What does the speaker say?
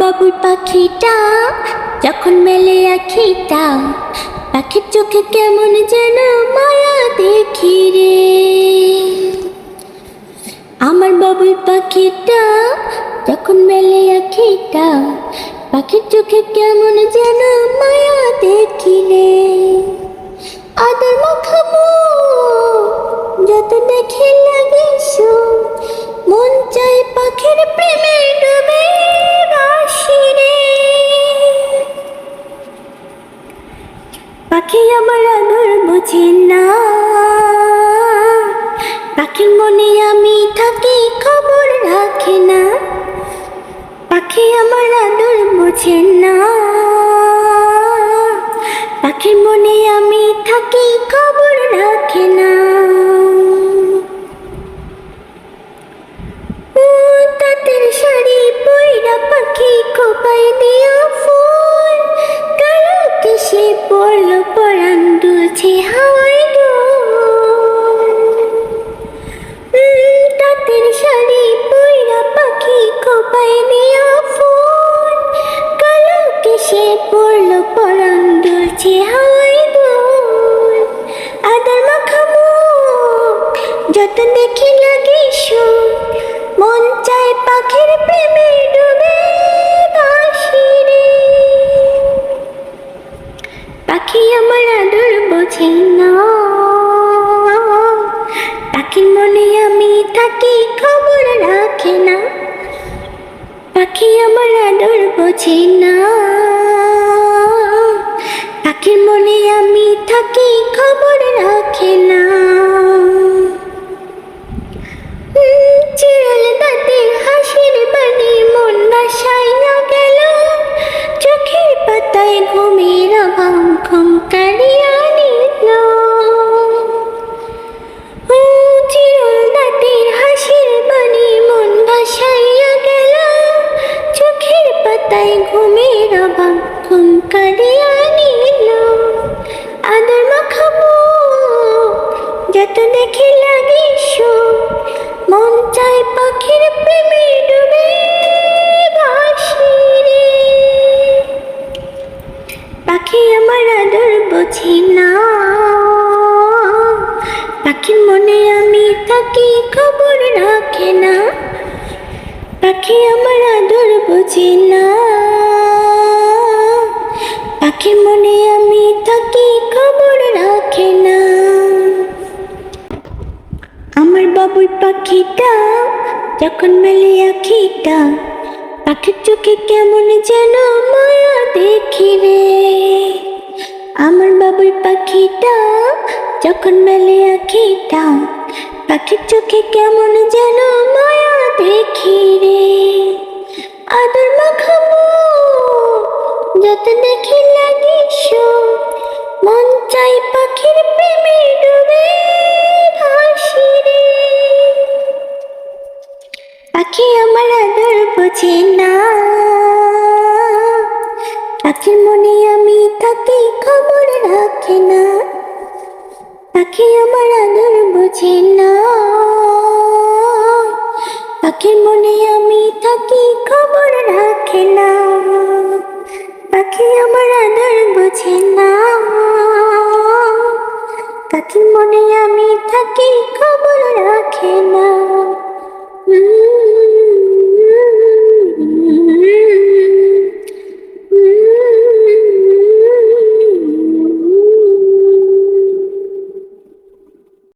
বাবুর পাখিটা যখন মেলে আখিটা, পাখির চোখে কেমন যেন মায়া দেখি রে। আমার বাবুর পাখিটা যখন মেলে আখিটা, পাখির চোখে কেমন যেন মায়া দেখি রে। আদর মাখাবো আমার আদর বুঝে না। পাখির মনে আমি থাকি, খবর রাখে না। পাখি আমার আদর বুঝে না। পাখির মনে আমি থাকি, খবর দুলছে হাওয়ায় তাঁতের শাড়ি পইরা পাখি কোপাই দিয়া ফুল। কালো কেশে পড়ল পরান দুলছে হাওয়ায় দোল। আদর মাখাবো যত দেখি লাগে সুখ। মন চায় পাখির প্রেমে বোঝে না মনে আমি থাকি খবর রাখে না। পাখি আমার আদর বোঝে না। পাখির মনে আমি থাকি খবর রাখে না। আদর না। পাখির মনে আমি থাকি খবর রাখে না। পাখি আমার আদর বোঝে না। পাখির মনে আমি থাকি খবর রাখে না। আমার বাবুই পাখিটা, যখন মেলে আখিটা, পাখির চোখে কেমন যেন মায়া দেখি রে। আমার বাবুই পাখিটা যখন মেলে আখিটা, পাখির চোখে কেমন যেন মায়া দেখি রে। আদর মাখাবো, যত দেখি লাগে মন চাই পাখির প্রেমে ডুবে পাখি আমার আদর বোঝে না পাখির মনে আমি থাকি খবর রাখে না। পাখি আমার আদর বোঝে না। পাখির মনে আমি থাকি খবর রাখে না।